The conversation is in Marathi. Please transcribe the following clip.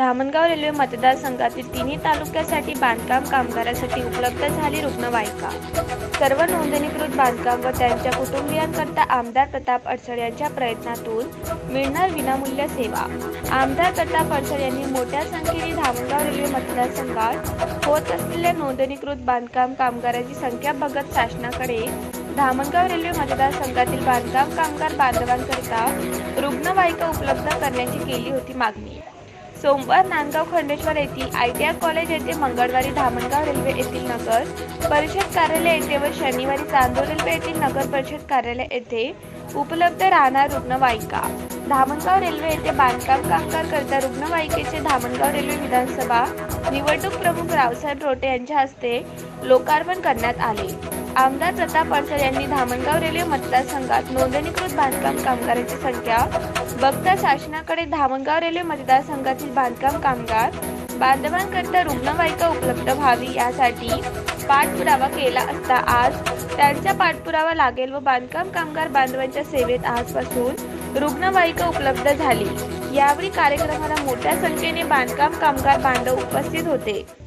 धामणगाव रेल्वे मतदारसंघातील तिन्ही तालुक्यासाठी बांधकाम कामगारांसाठी उपलब्ध झाली रुग्णवाहिका. सर्व नोंदणीकृत बांधकाम व त्यांच्या कुटुंबियांकरता आमदार प्रताप अडसर यांच्या प्रयत्नातून मिळणार विनामूल्य सेवा. आमदार प्रताप अडसर यांनी मोठ्या संख्येने धामणगाव रेल्वे मतदारसंघात होत असलेल्या नोंदणीकृत बांधकाम कामगारांची संख्या बघत शासनाकडे धामणगाव रेल्वे मतदारसंघातील बांधकाम कामगार बांधवांकरिता रुग्णवाहिका उपलब्ध करण्याची केली होती मागणी. सोमवार नांदगाव खंडेश्वर येथील आय टी आय कॉलेज येथे मंगळवारी धामणगाव रेल्वे येथील नगर परिषद कार्यालय येथे व शनिवारी चांदूर रेल्वे येथील नगर परिषद कार्यालय येथे उपलब्ध राहणार रुग्णवाहिका. धामणगाव रेल्वे येथे बांधकाम कामगार करता रुग्णवाहिकेचे धामणगाव रेल्वे विधानसभा निवडणूक प्रमुख रावसाहेब रोटे यांच्या हस्ते लोकार्पण करण्यात आले. आमदार प्रताप अडसर यांनी धामणगाव रेल्वे मतदारसंघात नोंदणीकृत बांधकाम कामगारांची संख्या बघता शासनाकडे धामणगाव रेल्वे मतदारसंघातील बांधकाम कामगार बांधवांकरिता रुग्णवाहिका उपलब्ध व्हावी यासाठी पाठपुरावा केला असता आज त्यांचा पाठपुरावा लागेल व बांधकाम कामगार बांधवांच्या सेवेत आजपासून रुग्णवाहिका उपलब्ध झाली. यावेळी कार्यक्रमाला मोठ्या संख्येने बांधकाम कामगार बांधव उपस्थित होते.